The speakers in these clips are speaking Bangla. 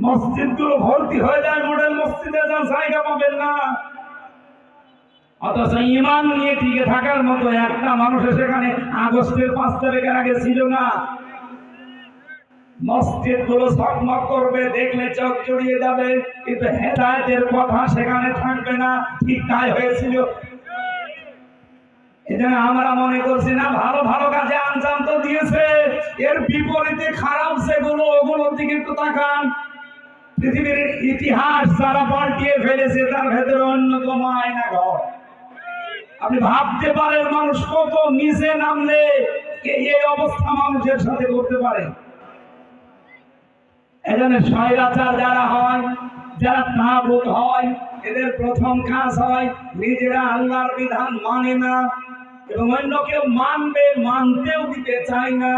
মসজিদগুলো ভর্তি হয়ে যায় মডেল মসজিদে যান, জায়গা পাবেন না। অথচ ইমান নিয়ে টিকে থাকার মতো একটা মানুষের সেখানে আগস্টের পাঁচ তারিখের আগে ছিল না। মসজিদগুলো ঝকমক করবে, দেখলে চোখ জড়িয়ে যাবে, কিন্তু হেদায়তের কথা সেখানে থাকবে না, ঠিক তাই হয়েছিল। এজন্য আমরা মনে করছি, না, ভালো ভালো কাজে আঞ্জাম তো দিয়েছে, এর বিপরীতে খারাপ যেগুলো, ওগুলোর দিকে একটু তাকান। পৃথিবীর ইতিহাস যারা পাল্টিয়ে ফেলেছে, তার ভেতরে অন্যতম আয়না ঘর আপনি ভাবতে পারেন, মানুষ কত নিচে নামলে এই অবস্থা মানুষের সাথে করতে পারে। এজন্য স্বৈরাচার যারা হয়, যারা তাগুত হয়, এদের প্রথম কাজ হয় নিজেরা আল্লাহর বিধান মানে না এবং অন্য কেউ মানবে, মানতেও দিতে চায় না।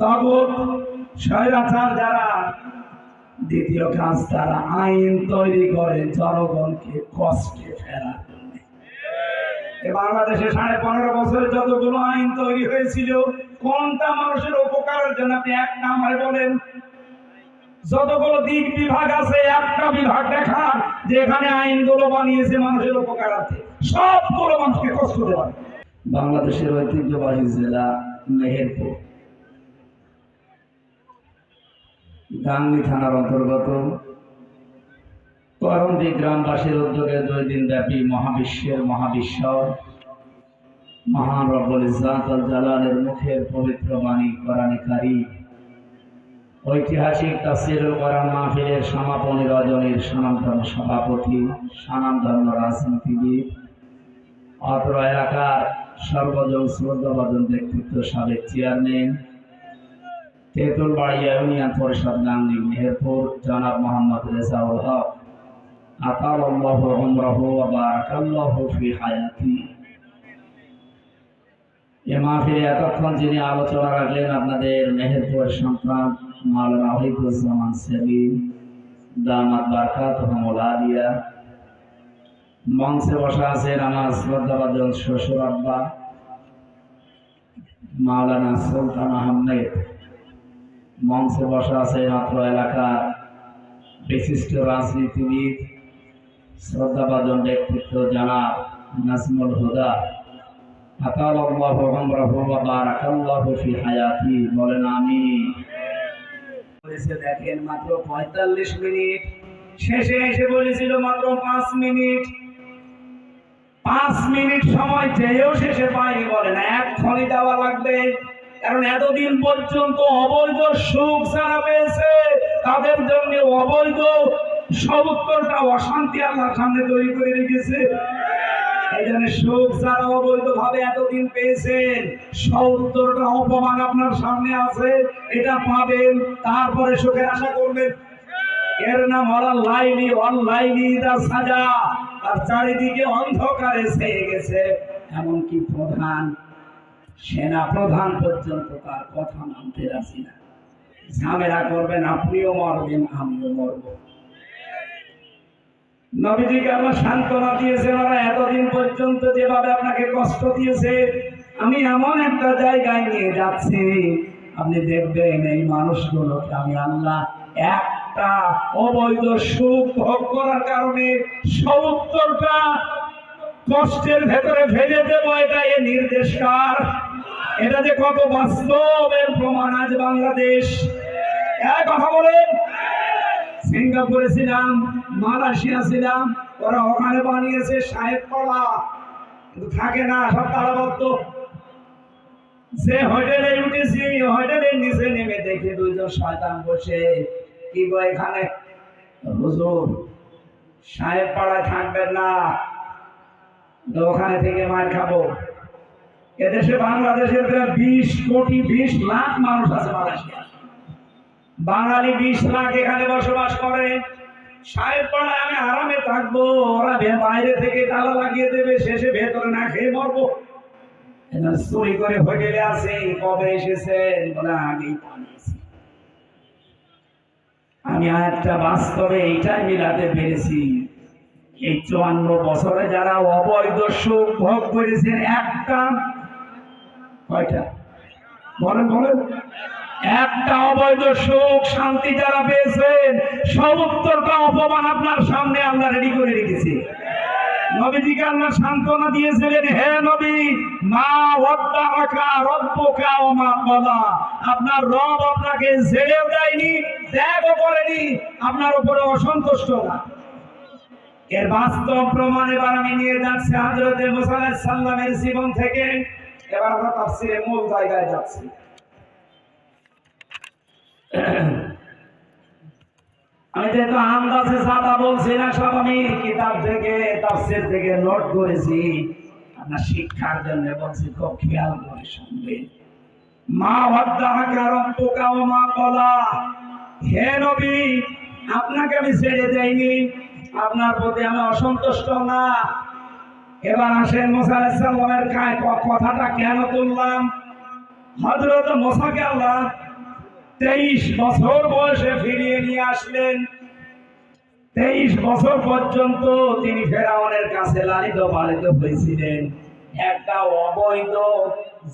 তাগুত স্বৈরাচার যারা দ্বিতীয় কাজ, তারা আইন তৈরি করে জনগণকে কষ্টে ফেরার বাংলাদেশে সাড়ে পনেরো বছরে যতগুলো আইন তৈরি হয়েছিল, কোনটা মানুষের উপকারের জন্য আপনি একটা আমারে বলেন? যতগুলো দিক বিভাগ আছে, একটা বিভাগ দেখার যেখানে আইনগুলো বানিয়েছে মানুষের উপকার আছে। সবগুলো মানুষকে কষ্ট দেওয়া। বাংলাদেশের ঐতিহ্যবাহী জেলা মেহেরপুর। গাংনী থানার অন্তর্গত। করন্দি গ্রামবাসীর উদ্যোগে দুই দিন ব্যাপী মহাবিশ্বের মহাবিশ্ব মহান ইজাত জালালের মুখের পবিত্র বাণী কোরআনিকারী ঐতিহাসিক তাফসিরুল কোরআন মাহফিলের সমাপনী রজনীর স্বনামধন্য সভাপতি, স্বনামধন্য রাজনীতিবিদ, অত্র এলাকার সর্বজন শ্রদ্ধাভাজন ব্যক্তিত্ব সাবেক চেয়ারম্যান তেঁতুলবাড়িয়া ইউনিয়ন পরিষদ গাঙ্গি মেহেরপুর, জনাব মোহাম্মদ রেজাউল হক। আতাল আল্লাহ ওয়া ফি হায়াতি। এ মাহফিলে এতক্ষণ যিনি আলোচনা রাখলেন আপনাদের মেহেরপুর সন্তান মাওলানা ওহিদুজ্জামান সেলিম দামাত বারকাত আলিয়া। মঞ্চে বসা আছেন আমার শ্রদ্ধাভাজন শ্বশুর আব্বা, মাওলানা সুলতান আহমেদ। মঞ্চে বসা আছে মাত্র এলাকার বিশিষ্ট রাজনীতিবিদ, শ্রদ্ধাভাজন ব্যক্তিত্ব জানাব নাজমুল হুদা। হায়াতি। বলেন আমি দেখেন, মাত্র পঁয়তাল্লিশ মিনিট। শেষে বলেছিল, মাত্র পাঁচ মিনিট। পাঁচ মিনিট সময় শেষে পাইনি বলেন এক্ষণই দেওয়া লাগবে। কারণ এতদিন পর্যন্ত অবৈধ সুখ যারা পেয়েছে, তাদের জন্য অবৈধ সবুত্তরটা অশান্তি আল্লাহর সামনে তৈরি করে রেখেছে। এই সুখ যারা অবৈধ ভাবে এতদিন পেয়েছেন সত্তরটা অপমান আপনার সামনে আছে, এটা পাবেন, তারপরে সুখের আশা করবেন। এর নাম হলো লাইলি অনলাইনি দা সাজা। তার চারিদিকে অন্ধকারে ছেয়ে গেছে, এমনকি প্রধান সেনা প্রধান পর্যন্ত তার কথা মানতে রাজি না। ঝামেলা করবেন আপনিও মরবেন, আমিও মরবো। নবীজিকে আল্লাহ সান্ত্বনা দিয়েছেন, ওরা এতদিন পর্যন্ত যেভাবে আপনাকে কষ্ট দিয়েছে, আমি এমন একটা জায়গায় নিয়ে যাচ্ছি, আপনি দেখবেন এই মানুষগুলোকে আমি আল্লাহ একটা অবৈধ সুখ ভোগ করার কারণে সত্তরটা কষ্টের ভেতরে ফেলে দেব, এটা এ নির্দেশ কার এটা যে কত বাস্তবের প্রমাণ আজ বাংলাদেশ। এক কথা বলেন। সিঙ্গাপুরে ছিলাম, মালয়েশিয়া ছিলাম, ওরা ওখানে বানিয়েছে সাহেব কলা। কিন্তু থাকে না, সব তালাবদ্ধ। যে হোটেলে উঠেছি, হোটেলের নিচে নেমে দেখি দুইজন শয়তান বসে। কি গো এখানে? হুজুর সাহেব পাড়ায় থাকবেন না। ওখানে থেকে মার খাব। এদেশে বাংলাদেশের প্রায় বিশ কোটি, বিশ লাখ মানুষ আছে মালয়েশিয়া বাঙালি বিশ লাখ এখানে বসবাস করে। সাহেব পাড়ায় আমি আরামে থাকব, ওরা বাইরে থেকে তালা লাগিয়ে দেবে, শেষে ভেতরে না খেয়ে মরবো। চুরি করে হোটেলে আছে, কবে পালিয়েছি আমি একটা বাস্তবে এইটাই মিলাতে পেরেছি। এই চুয়ান্ন বছরে যারা অবৈধ সুখ ভোগ করেছেন, একটা, কয়টা? বলেন বলেন। একটা অবৈধ সুখ, শান্তি যারা পেয়েছেন, সত্তরটা অপমান আপনার সামনে আল্লাহ রেডি করে রেখেছে। নবীজিকে আল্লাহ সান্ত্বনা দিয়েছিলেন, হে নবী, মা ওয়াদ্দাআকা রব্বুকা ওয়া মা ক্বালা আপনার রব আপনাকে ছেড়েও দেয়নি, ত্যাগও করেনি, আপনার উপরে অসন্তুষ্ট না। এর বাস্তব প্রমাণ এবার আমি নিয়ে যাচ্ছি হযরতে মুসা আলাইহিস সালামের জীবন থেকে। এবার আমরা তাফসীরের মূল জায়গায় যাচ্ছি। আমি যেহেতু আন্দাজে সাদা বলছি না, সব আমি কিতাব থেকে, তাফসীর থেকে নোট করেছি। আপনার শিক্ষার জন্য বলছি, খুব খেয়াল করে শুনবেন মা ওয়াদ্দাহাকা রব্বুকা ওয়া মা ক্বালা হে নবী, আপনাকে আমি ছেড়ে দেইনি। আপনার প্রতি আমি অসন্তুষ্ট না। এবার আসেন মুসা আলাইহিস কথাটা কেন তুললাম? হযরত মুসাকে আল্লাহ তেইশ বছর বয়সে ফিরিয়ে নিয়ে আসলেন। তেইশ বছর পর্যন্ত তিনি ফেরাউনের কাছে লালিত পালিত হয়েছিলেন। একটা অবৈধ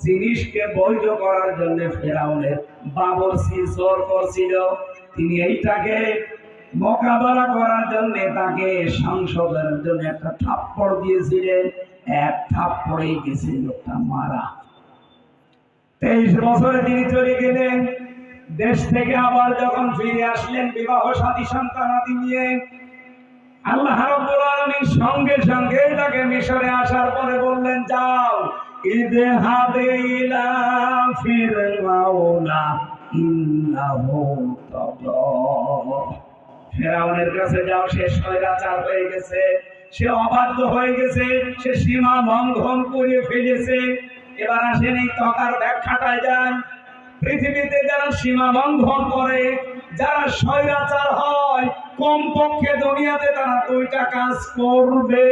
জিনিসকে বৈধ করার জন্য ফেরাউনের বাবরসি জোর করছিল। তিনি এইটাকে মোকাবেলা করার জন্য তাকে সংশোধনের জন্য একটা থাপ্পড় দিয়েছিলেন। এক থাপ্পড়েই গেছে লোকটা মারা। তেইশ বছরে তিনি চলে গেলেন। দেশ থেকে আবার যখন ফিরে আসলেন বিবাহ সাথী সন্তানাদি নিয়ে, আল্লাহ রাব্বুল আলামিন সঙ্গে সঙ্গে তাকে মিশরে আসার পরে বললেন, যাও ইদহাবে ইলা ফিরআউনা, ইন্নাহু ফেরাউনের কাছে যাও সে স্বৈরাচার হয়ে গেছে। সে অবাধ্য হয়ে গেছে, সে সীমা লঙ্ঘন করে ফেলেছে। এবার আসেন এই তকার ব্যাখ্যাটায় যান। পৃথিবীতে যারা সীমা লঙ্ঘন করে, যারা স্বৈরাচার হয়, কমপক্ষে দুনিয়াতে তারা দুইটা কাজ করবে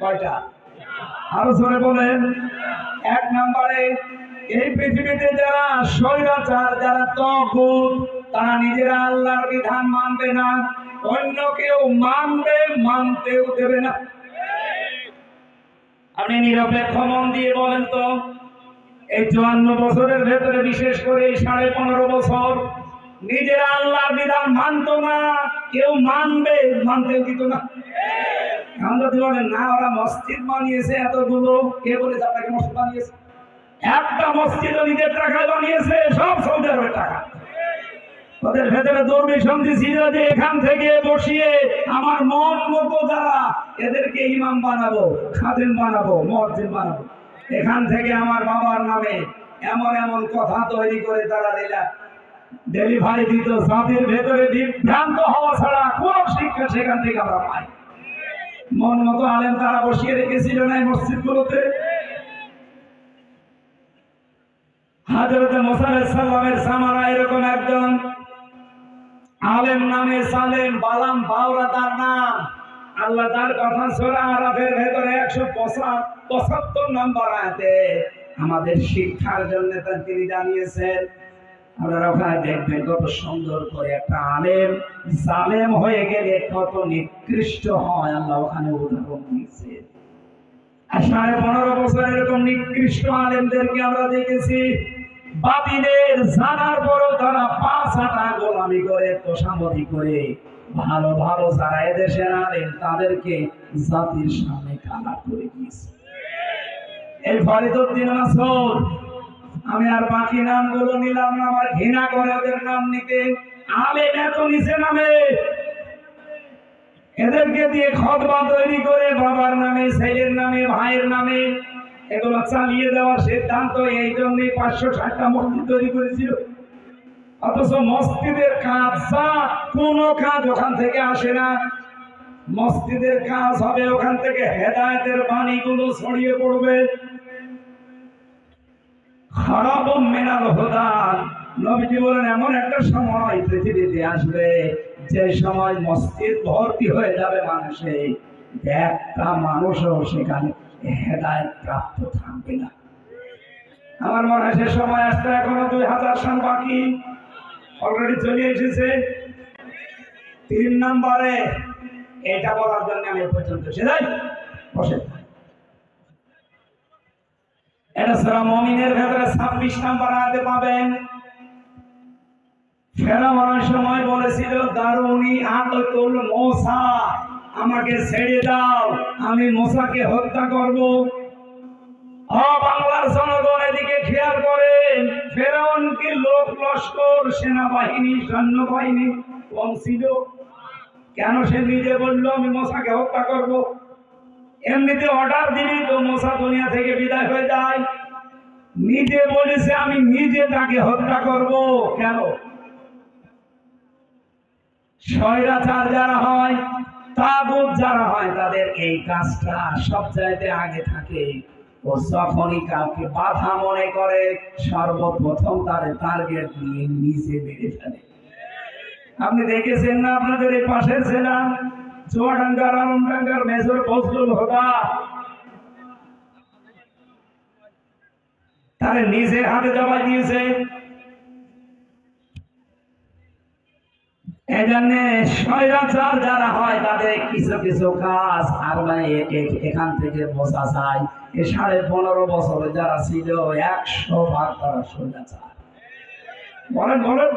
কয়টা? আরও জোরে বলেন। এক নম্বরে, এই পৃথিবীতে যারা স্বৈরাচার, যারা তগুত তারা নিজেরা আল্লাহর বিধান মানবে না, অন্য কেউ মানবে, মানতেও দেবে না। আপনি নিরপেক্ষ মন দিয়ে বলেন তো, এই চুয়ান্ন বছরের ভেতরে বিশেষ করে এই সাড়ে পনেরো বছর নিজেরা আল্লাহর বিধান মানতো না, কেউ মানবে, মানতেও দিত না। এখন যদি বলেন, না, ওরা মসজিদ বানিয়েছে, এতগুলো, কে বলেছে আপনাকে মসজিদ বানিয়েছে? একটা মসজিদ নিজের টাকায় বানিয়েছে, সব সৌদি আরবের টাকা। ওদের ভেতরে সন্ধি ছিল যে এখান থেকে বসিয়ে আমার মন মতো যারা এদেরকে ইমাম বানাবো, খাদেম বানাবো মসজিদ বানাবো। এখান থেকে আমার বাবার নামে এমন এমন কথা তৈরি করে তারা দিলা। ডেলিভারি দিত, জাতির ভেতরে বিভ্রান্ত হওয়া ছাড়া কোন শিক্ষা সেখান থেকে আমরা পাই। মন মতো আলেম তারা বসিয়ে রেখেছিল না এই মসজিদগুলোতে। হাজরতে মোসালের সাল্লামের সামারা এরকম একজন আলেম নামে সালেম, বালাম বাউরা তার নাম। আল্লাহ তার কথা সোরা আরাফের ভেতরে একশো পঁচাত্তর নম্বর আয়াতে আমাদের শিক্ষার জন্য তার তিনি জানিয়েছেন, আপনারা ওখানে দেখবেন কত সুন্দর করে একটা আলেম, জালেম হয়ে গেলে কত নিকৃষ্ট হয়, আল্লাহ ওখানে উদাহরণ দিয়েছে। আর সাড়ে পনেরো বছর এরকম নিকৃষ্ট আলেমদেরকে আমরা দেখেছি বাতিলের জানার পরও তারা পাঁচ আটা গোলামি করে, তোষামতি করে। ভালো ভালো যারা এদেশের আলেন তাদেরকে জাতির সামনে কালা করে দিয়েছে। এই ফরিদুদ্দিন মাসুদ, আমি আর বাকি নামগুলো নিলাম না, আমার ঘৃণা করে ওদের নাম নিতে। আলেম এত নিচে নামে। এদেরকে দিয়ে খতবা তৈরি করে বাবার নামে, ছেলের নামে, ভাইয়ের নামে। এগুলো চালিয়ে দেওয়ার সিদ্ধান্ত এই জন্যই পাঁচশো ষাটটা মসজিদ তৈরি করেছিল। অথচ মসজিদের কাজ যা, কোনো কাজ ওখান থেকে আসে না। মসজিদের কাজ হবে ওখান থেকে হেদায়তের বাণীগুলো ছড়িয়ে পড়বে। খারাপ মেনাল হোদান নবীজি বলেন, এমন একটা সময় পৃথিবীতে আসবে, যে সময় মসজিদ ভর্তি হয়ে যাবে মানুষে একটা মানুষও সেখানে হেদায়ত প্রাপ্ত থাকবে না। আমার মনে হয় সে সময় আসতে এখনও দুই হাজার সাল বাকি। অলরেডি চলে এসেছে। তিন নম্বরে এটা বলার জন্য আমি পর্যন্ত বসে এটা সারা মমিনের ভেতরে ছাব্বিশ নাম্বার আয়াতে পাবেন। ফেরাবার সময় বলেছিল, দারুণী আততুল মোসা। আমাকে ছেড়ে দাও, আমি মোসাকে হত্যা করব। ও বাংলার জনগণ এদিকে খেয়াল করেন ফেরাউনকে লোক লস্কর, সেনাবাহিনী, সৈন্যবাহিনী কম ছিল কেন সে নিজে বলল, আমি মশাকে হত্যা করব? এমনিতে অর্ডার দিবি তো মশা দুনিয়া থেকে বিদায় হয়ে যায়। নিজে বলেছে, আমি নিজে তাকে হত্যা করব। কেন? স্বৈরাচার যারা হয় যারা হয়, তাদের এই কাজটা সব আগে থাকে। ও যখনই কাউকে বাধা মনে করে, সর্বপ্রথম তার টার্গেট নিয়ে নিজে মেরে ফেলে। আপনি দেখেছেন না আপনাদের এই পাশের সেনা চুয়াডাঙ্গার আলমডাঙ্গার মেজর ফজলুল হোদা। তারে নিজে হাতে জবাই দিয়েছে। এজন্যে স্বৈরাচার যারা হয় তাদের কিছু কিছু কাজ আর মানে এখান থেকে বোঝা যায় সাড়ে পনেরো বছরে যারা ছিল একশো ভাগ তারা স্বৈরাচার বলেন বলেন।